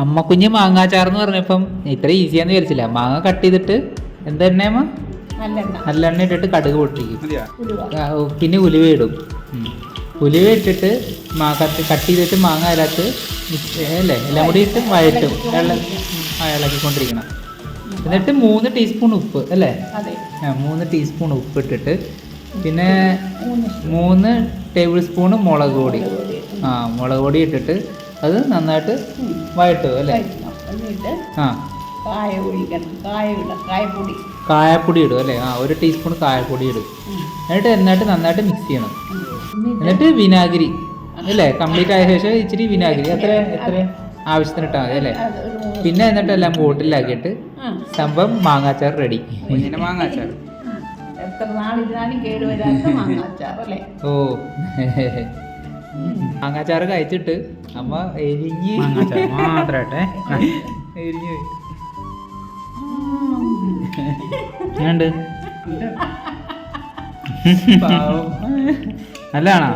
അമ്മ കുഞ്ഞ് മാങ്ങാച്ചാർ എന്ന് പറഞ്ഞപ്പം ഇത്ര ഈസിയാന്ന് വിചാരിച്ചില്ല. മാങ്ങ കട്ട് ചെയ്തിട്ട് എന്താ എണ്ണയമ്മ നല്ലെണ്ണ. നല്ല എണ്ണ ഇട്ടിട്ട് കടുക് പൊട്ടിക്കും. പിന്നെ ഉലുവ ഇടും. ഉലുവ ഇട്ടിട്ട് മാ കട്ട് കട്ട് ചെയ്തിട്ട് മാങ്ങ അതിനകത്ത് അല്ലേ? എല്ലാം കൂടി ഇട്ട് വഴറ്റും. വെള്ളം ഇളക്കിക്കൊണ്ടിരിക്കണം. എന്നിട്ട് മൂന്ന് ടീസ്പൂൺ ഉപ്പ് അല്ലേ? മൂന്ന് ടീസ്പൂൺ ഉപ്പ് ഇട്ടിട്ട് പിന്നെ മൂന്ന് ടേബിൾ സ്പൂൺ മുളക് പൊടി. ആ മുളക് പൊടി ഇട്ടിട്ട് അത് നന്നായിട്ട് ഉം. വഴട്ടും അല്ലേ. ആ. കായ ഒഴിക്കണം കായ ഇടണം കായപ്പൊടി. കായപ്പൊടി ഇടും അല്ലേ? ആ ഒരു ടീസ്പൂൺ കായപ്പൊടി ഇടും. എന്നിട്ട് എന്നിട്ട് നന്നായിട്ട് മിക്സ് ചെയ്യണം. എന്നിട്ട് വിനാഗിരി. അല്ലേ? കംപ്ലീറ്റ് ആയ ശേഷം ഇച്ചിരി വിനാഗിരി. എത്ര എത്ര ആവശ്യത്തിന് ഇട്ടാൽ മതി അല്ലേ? പിന്നെ എന്നിട്ട് എല്ലാം ബോട്ടിലാക്കിയിട്ട്. സംഭവം മാങ്ങാച്ചാർ റെഡി. കുഞ്ഞിനെ മാങ്ങാച്ചാർ. ഓ മാങ്ങാച്ചാർ അല്ലേ? ഓ. മാങ്ങാച്ചാറ് കഴിച്ചിട്ട് അമ്മ എരിഞ്ഞ്. മാത്രട്ടെ നല്ലതാണോ?